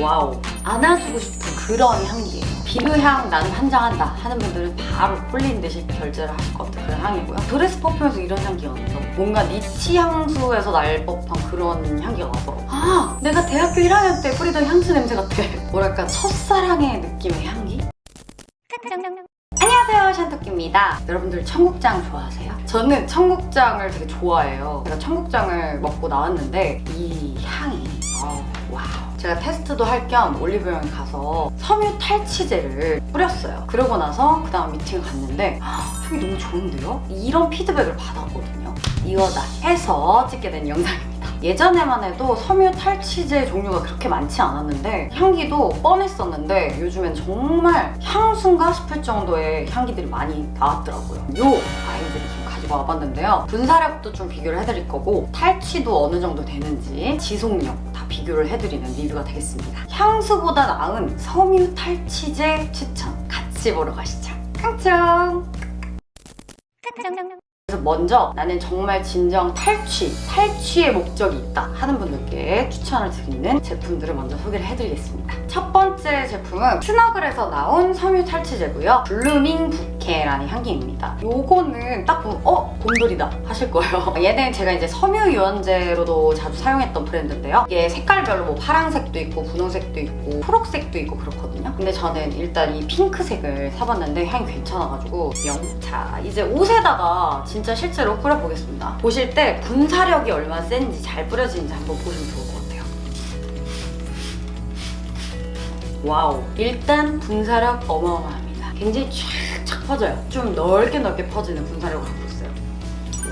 와우 안아주고 싶은 그런 향기예요 비누향 나는 한장한다 하는 분들은 바로 홀린 듯이 결제를 할 것 같은 그런 향이고요. 드레스 퍼퓸에서 이런 향기가 나서 뭔가 니치 향수에서 날 법한 그런 향기가 나서 아 내가 대학교 1학년 때 뿌리던 향수 냄새 같아. 뭐랄까 첫사랑의 느낌의 향기? 안녕하세요 샨토끼입니다. 여러분들 청국장 좋아하세요? 저는 청국장을 되게 좋아해요. 제가 청국장을 먹고 나왔는데 이 향이 어, 와우. 제가 테스트도 할 겸 올리브영에 가서 섬유 탈취제를 뿌렸어요. 그러고 나서 그 다음 미팅 갔는데 헉, 향이 너무 좋은데요? 이런 피드백을 받았거든요. 이거다 해서 찍게 된 영상입니다 예전에만 해도 섬유 탈취제 종류가 그렇게 많지 않았는데 향기도 뻔했었는데 요즘엔 정말 향수인가 싶을 정도의 향기들이 많이 나왔더라고요. 요 아이들을 좀 가지고 와봤는데요. 분사력도 좀 비교를 해드릴 거고 탈취도 어느 정도 되는지 지속력 다 비교를 해드리는 리뷰가 되겠습니다. 향수보다 나은 섬유 탈취제 추천 같이 보러 가시죠. 깡총! 먼저 나는 정말 진정 탈취, 탈취의 목적이 있다 하는 분들께 추천을 드리는 제품들을 먼저 소개를 해드리겠습니다. 첫 번째 제품은 스너글에서 나온 섬유 탈취제고요. 블루밍 부케라는 향기입니다. 요거는 딱 보면 어? 곰돌이다 하실 거예요. 얘는 제가 이제 섬유 유연제로도 자주 사용했던 브랜드인데요. 이게 색깔별로 뭐 파란색도 있고 분홍색도 있고 초록색도 있고 그렇거든요. 근데 저는 일단 이 핑크색을 사봤는데 향이 괜찮아가지고 영차 이제 옷에다가 진짜 실제로 뿌려보겠습니다. 보실 때 분사력이 얼마나 센지 잘 뿌려지는지 한번 보시면 좋을 것 같아요. 와우. 일단 분사력 어마어마합니다. 굉장히 쫙쫙 퍼져요. 좀 넓게 넓게 퍼지는 분사력을 갖고 있어요.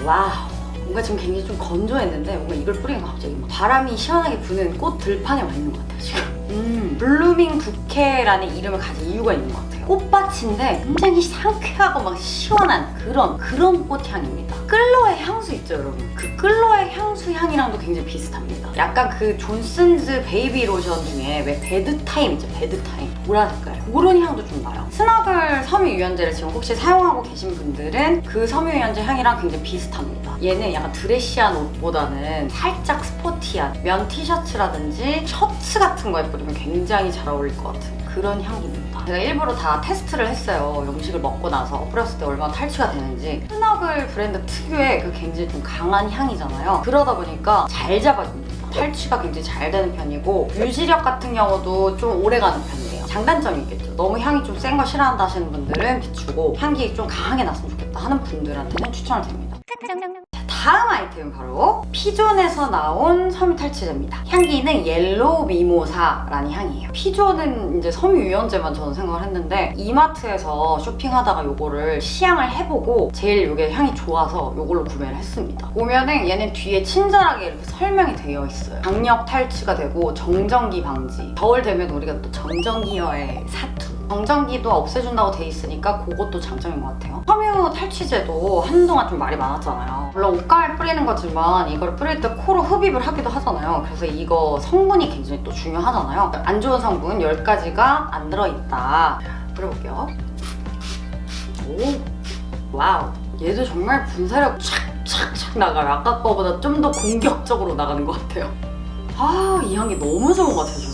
와우. 뭔가 지금 굉장히 좀 건조했는데 뭔가 이걸 뿌리니까 갑자기 막 바람이 시원하게 부는 꽃 들판에 와 있는 것 같아요 지금. 음, 블루밍 부케라는 이름을 가진 이유가 있는 것 같아요. 꽃밭인데 굉장히 상쾌하고 막 시원한 그런 그런 꽃향입니다. 끌로의 향수 있죠 여러분? 그 끌로의 향수 향이랑도 굉장히 비슷합니다. 약간 그 존슨즈 베이비 로션 중에 왜 베드타임 있죠 베드타임 보라 색깔 그런 향도 좀 나요. 스너글 섬유 유연제를 지금 혹시 사용하고 계신 분들은 그 섬유 유연제 향이랑 굉장히 비슷합니다. 얘는 약간 드레시한 옷보다는 살짝 스포티한 면 티셔츠라든지 셔츠 같은 거에 뿌리면 굉장히 잘 어울릴 것 같은 그런 향기입니다. 제가 일부러 다 테스트를 했어요. 음식을 먹고 나서 뿌렸을 때 얼마나 탈취가 되는지. 스너글 브랜드 특유의 그 굉장히 좀 강한 향이잖아요. 그러다 보니까 잘 잡아줍니다. 탈취가 굉장히 잘 되는 편이고 유지력 같은 경우도 좀 오래 가는 편이에요. 장단점이 있겠죠. 너무 향이 좀 센 거 싫어한다 하시는 분들은 비추고 향기 좀 강하게 났으면 좋겠다 하는 분들한테는 추천을 드립니다. 자, 다음 아이템은 바로 피존에서 나온 섬유 탈취제입니다. 향기는 옐로우 미모사라는 향이에요. 피존은 이제 섬유 유연제만 저는 생각을 했는데 이마트에서 쇼핑하다가 요거를 시향을 해보고 제일 요게 향이 좋아서 요걸로 구매를 했습니다. 보면은 얘는 뒤에 친절하게 이렇게 설명이 되어 있어요. 강력 탈취가 되고 정전기 방지. 겨울 되면 우리가 또 정전기여의 사투. 정전기도 없애준다고 돼 있으니까 그것도 장점인 것 같아요. 섬유 탈취제도 한동안 좀 말이 많았잖아요. 물론 옷감에 뿌리는 거지만 이걸 뿌릴 때 코로 흡입을 하기도 하잖아요. 그래서 이거 성분이 굉장히 또 중요하잖아요. 안 좋은 성분 10가지가 안 들어있다. 뿌려볼게요. 오, 와우. 얘도 정말 분사력 촥촥촥 나가요. 아까 거보다 좀 더 공격적으로 나가는 것 같아요. 아, 이 향이 너무 좋은 것 같아요.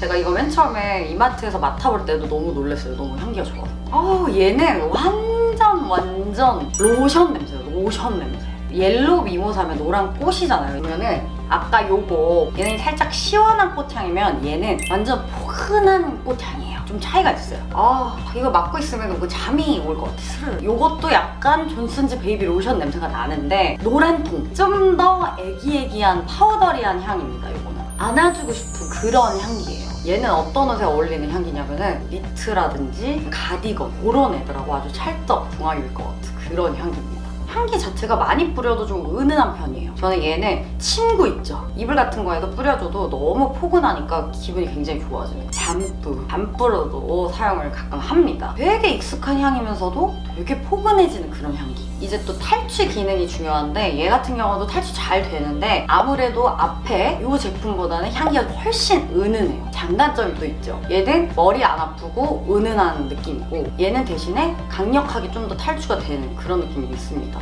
제가 이거 맨 처음에 이마트에서 맡아볼 때도 너무 놀랐어요. 너무 향기가 좋아서. 아, 얘는 완전 완전 로션 냄새예요. 로션 냄새. 옐로우 미모사면 노란 꽃이잖아요. 그러면은 아까 요거 얘는 살짝 시원한 꽃향이면 얘는 완전 포근한 꽃향이에요. 좀 차이가 있어요. 아 이거 맡고 있으면 뭔가 잠이 올 것 같아. 스르르. 요것도 약간 존슨즈 베이비 로션 냄새가 나는데 노란 통. 좀 더 애기애기한 파우더리한 향입니다. 요거는 안아주고 싶은 그런 향기예요. 얘는 어떤 옷에 어울리는 향기냐면은 니트라든지 가디건 그런 애들하고 아주 찰떡 궁합일 것 같은 그런 향기입니다. 향기 자체가 많이 뿌려도 좀 은은한 편이에요. 저는 얘는 침구 있죠. 이불 같은 거에도 뿌려줘도 너무 포근하니까 기분이 굉장히 좋아져요. 잠뿌, 잠뿌로도 사용을 가끔 합니다. 되게 익숙한 향이면서도 되게 포근해지는 그런 향기. 이제 또 탈취 기능이 중요한데 얘 같은 경우도 탈취 잘 되는데 아무래도 앞에 이 제품보다는 향기가 훨씬 은은해요. 장단점이 또 있죠. 얘는 머리 안 아프고 은은한 느낌이고 얘는 대신에 강력하게 좀 더 탈취가 되는 그런 느낌이 있습니다.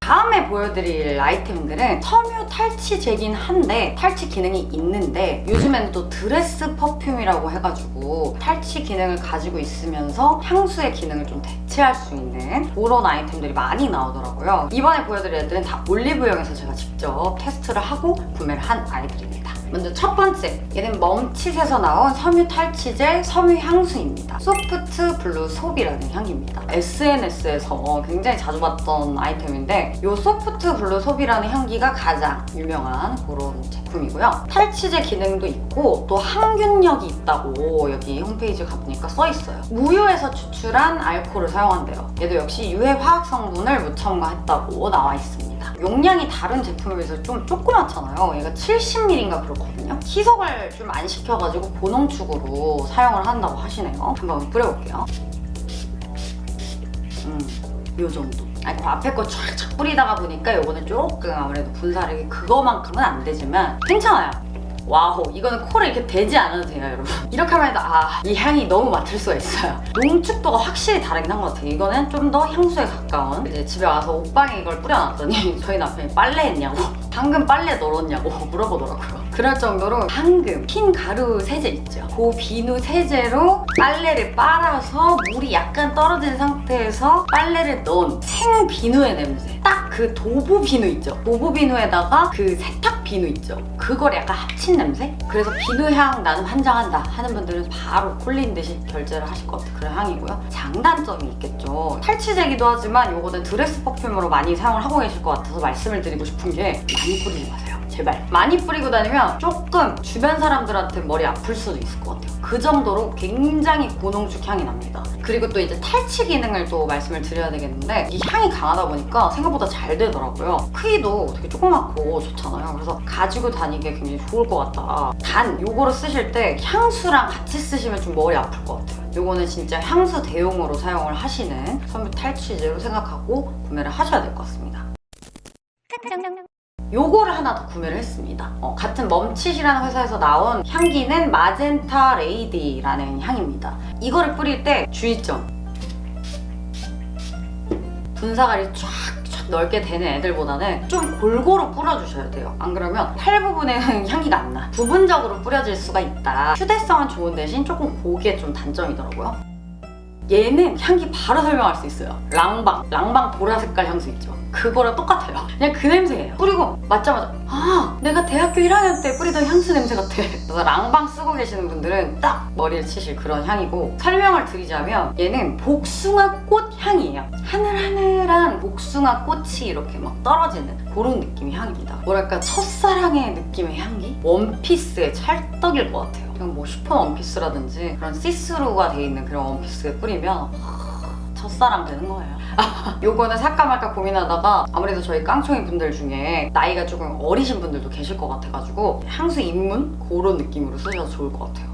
다음에 보여드릴 아이템들은 섬유 탈취 제긴 한데 탈취 기능이 있는데 요즘에는 또 드레스 퍼퓸이라고 해가지고 탈취 기능을 가지고 있으면서 향수의 기능을 좀 대체할 수 있는 그런 아이템들이 많이 나오더라고요. 이번에 보여드릴 애들은 다 올리브영에서 제가 직접 테스트를 하고 구매를 한 아이들입니다. 먼저 첫 번째, 얘는 멈칫에서 나온 섬유 탈취제 섬유 향수입니다. 소프트 블루 소비라는 향기입니다. SNS에서 굉장히 자주 봤던 아이템인데 이 소프트 블루 소비라는 향기가 가장 유명한 그런 제품이고요. 탈취제 기능도 있고 또 항균력이 있다고 여기 홈페이지 가보니까 써 있어요. 무효에서 추출한 알코올을 사용한대요. 얘도 역시 유해 화학 성분을 무첨가했다고 나와 있습니다. 용량이 다른 제품에 비해서 좀 조그맣잖아요. 얘가 70ml인가 그렇거든요. 희석을 좀 안 시켜가지고 고농축으로 사용을 한다고 하시네요. 한번 뿌려볼게요. 음, 요 정도. 아니, 그 앞에 거 쫙쫙 뿌리다가 보니까 요거는 조금 아무래도 분사력이 그거만큼은 안 되지만 괜찮아요. 와우, 이거는 코를 이렇게 대지 않아도 돼요, 여러분. 이렇게 하면 해도 아, 이 향이 너무 맡을 수가 있어요. 농축도가 확실히 다르긴 한 것 같아요. 이거는 좀 더 향수에 가까운. 이제 집에 와서 옷방에 이걸 뿌려놨더니 저희 남편이 빨래 했냐고, 방금 빨래 널었냐고 물어보더라고요. 그럴 정도로 방금 흰 가루 세제 있죠. 그 비누 세제로 빨래를 빨아서 물이 약간 떨어진 상태에서 빨래를 넣은 생 비누의 냄새. 딱 그 도보 비누 있죠. 도보 비누에다가 그 세탁 비누 있죠. 그걸 약간 합친 냄새? 그래서 비누 향 나는 환장한다 하는 분들은 바로 콜린 듯이 결제를 하실 것 같은 그런 향이고요. 장단점이 있겠죠. 탈취제기도 하지만 이거는 드레스 퍼퓸으로 많이 사용을 하고 계실 것 같아서 말씀을 드리고 싶은 게 많이 뿌리지 마세요. 제발. 많이 뿌리고 다니면 조금 주변 사람들한테 머리 아플 수도 있을 것 같아요. 그 정도로 굉장히 고농축 향이 납니다. 그리고 또 이제 탈취 기능을 또 말씀을 드려야 되겠는데 이 향이 강하다 보니까 생각보다 잘 되더라고요. 크기도 되게 조그맣고 좋잖아요. 그래서 가지고 다니기에 굉장히 좋을 것 같다. 단 요거를 쓰실 때 향수랑 같이 쓰시면 좀 머리 아플 것 같아요. 요거는 진짜 향수 대용으로 사용을 하시는 섬유 탈취제로 생각하고 구매를 하셔야 될 것 같습니다. 요거를 하나 더 구매를 했습니다. 어, 같은 멈칫이라는 회사에서 나온 향기는 마젠타 레이디라는 향입니다. 이거를 뿌릴 때 주의점. 분사가리 쫙쫙 넓게 되는 애들보다는 좀 골고루 뿌려주셔야 돼요. 안 그러면 팔 부분에는 향기가 안 나. 부분적으로 뿌려질 수가 있다. 휴대성은 좋은 대신 조금 고기에 좀 단점이더라고요. 얘는 향기 바로 설명할 수 있어요. 랑방, 랑방 보라 색깔 향수 있죠. 그거랑 똑같아요. 그냥 그 냄새예요. 뿌리고 맞자마자 아 내가 대학교 1학년 때 뿌리던 향수 냄새 같아. 그래서 랑방 쓰고 계시는 분들은 딱 머리를 치실 그런 향이고 설명을 드리자면 얘는 복숭아 꽃 향이에요. 하늘하늘한 복숭아 꽃이 이렇게 막 떨어지는 그런 느낌의 향입니다. 뭐랄까 첫사랑의 느낌의 향기? 원피스의 찰떡일 것 같아요. 그냥 뭐 슈퍼 원피스라든지 그런 시스루가 돼 있는 그런 원피스에 뿌리면 첫사랑 되는 거예요. 요거는 살까 말까 고민하다가 아무래도 저희 깡총이 분들 중에 나이가 조금 어리신 분들도 계실 것 같아가지고 향수 입문 그런 느낌으로 쓰셔도 좋을 것 같아요.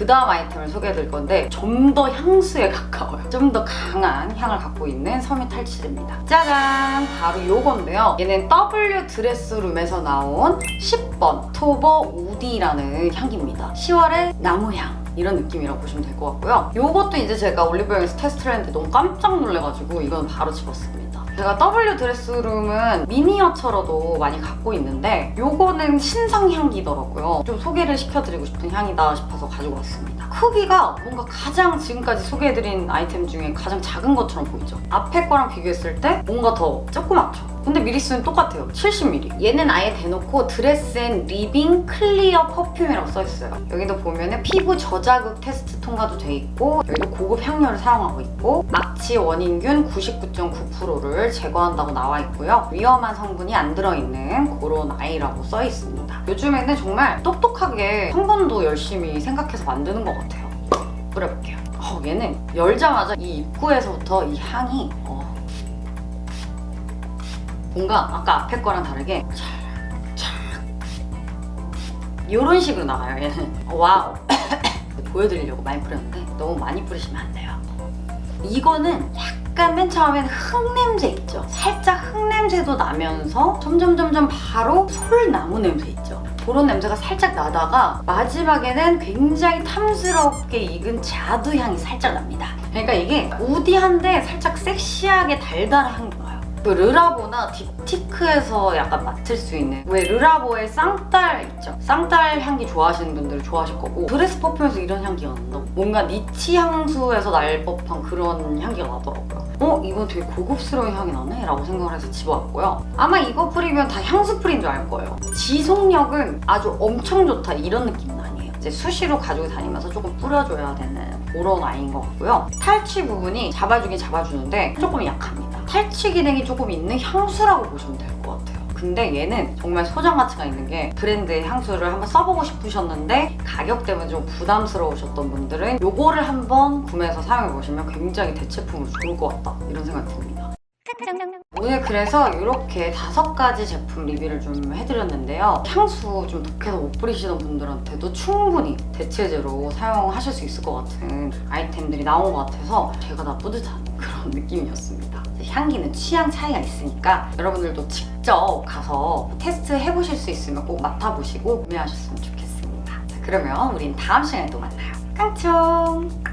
그 다음 아이템을 소개해 드릴 건데 좀 더 향수에 가까워요. 좀 더 강한 향을 갖고 있는 섬유 탈취제입니다. 짜잔! 바로 요건데요. 얘는 W 드레스룸에서 나온 10번 토버 우디라는 향기입니다. 10월의 나무향. 이런 느낌이라고 보시면 될 것 같고요. 요것도 이제 제가 올리브영에서 테스트를 했는데 너무 깜짝 놀래가지고 이건 바로 집었습니다. 제가 W 드레스룸은 미니어처로도 많이 갖고 있는데 요거는 신상 향기더라고요. 좀 소개를 시켜드리고 싶은 향이다 싶어서 가지고 왔습니다. 크기가 뭔가 가장 지금까지 소개해드린 아이템 중에 가장 작은 것처럼 보이죠? 앞에 거랑 비교했을 때 뭔가 더 조그맣죠? 근데 미리수는 똑같아요. 70ml. 얘는 아예 대놓고 드레스 앤 리빙 클리어 퍼퓸이라고 써있어요. 여기도 보면은 피부 저자극 테스트 통과도 돼 있고 여기도 고급 향료를 사용하고 있고 마취 원인균 99.9%를 제거한다고 나와 있고요. 위험한 성분이 안 들어있는 그런 아이라고 써 있습니다. 요즘에는 정말 똑똑하게 성분도 열심히 생각해서 만드는 것 같아요. 뿌려볼게요. 어, 얘는 열자마자 이 입구에서부터 이 향이 어, 뭔가 아까 앞에 거랑 다르게 이런 식으로 나가요 얘는. 와우. 보여드리려고 많이 뿌렸는데 너무 많이 뿌리시면 안 돼요. 이거는 약간 맨 처음엔 흙냄새 있죠? 살짝 흙냄새도 나면서 점점 점점 바로 솔나무 냄새 있죠? 그런 냄새가 살짝 나다가 마지막에는 굉장히 탐스럽게 익은 자두 향이 살짝 납니다. 그러니까 이게 우디한데 살짝 섹시하게 달달한 그 르라보나 딥티크에서 약간 맡을 수 있는 왜 르라보의 쌍딸 있죠? 쌍딸 향기 좋아하시는 분들은 좋아하실 거고 드레스 퍼퓸에서 이런 향기가 난다고 뭔가 니치 향수에서 날 법한 그런 향기가 나더라고요 어? 이거 되게 고급스러운 향이 나네? 라고 생각을 해서 집어왔고요 아마 이거 뿌리면 다 향수 뿌린 줄 알 거예요 지속력은 아주 엄청 좋다 이런 느낌은 아니에요 이제 수시로 가지고 다니면서 조금 뿌려줘야 되는 그런 아이인 것 같고요. 탈취 부분이 잡아주긴 잡아주는데 조금 약합니다. 탈취 기능이 조금 있는 향수라고 보시면 될 것 같아요. 근데 얘는 정말 소장 가치가 있는 게 브랜드의 향수를 한번 써보고 싶으셨는데 가격 때문에 좀 부담스러우셨던 분들은 요거를 한번 구매해서 사용해 보시면 굉장히 대체품으로 좋을 것 같다. 이런 생각이 듭니다. 오늘 그래서 이렇게 다섯 가지 제품 리뷰를 좀 해드렸는데요. 향수 좀 독해서 못 뿌리시던 분들한테도 충분히 대체제로 사용하실 수 있을 것 같은 아이템들이 나온 것 같아서 제가 다 뿌듯한 그런 느낌이었습니다. 향기는 취향 차이가 있으니까 여러분들도 직접 가서 테스트 해보실 수 있으면 꼭 맡아보시고 구매하셨으면 좋겠습니다. 자, 그러면 우린 다음 시간에 또 만나요. 깡총!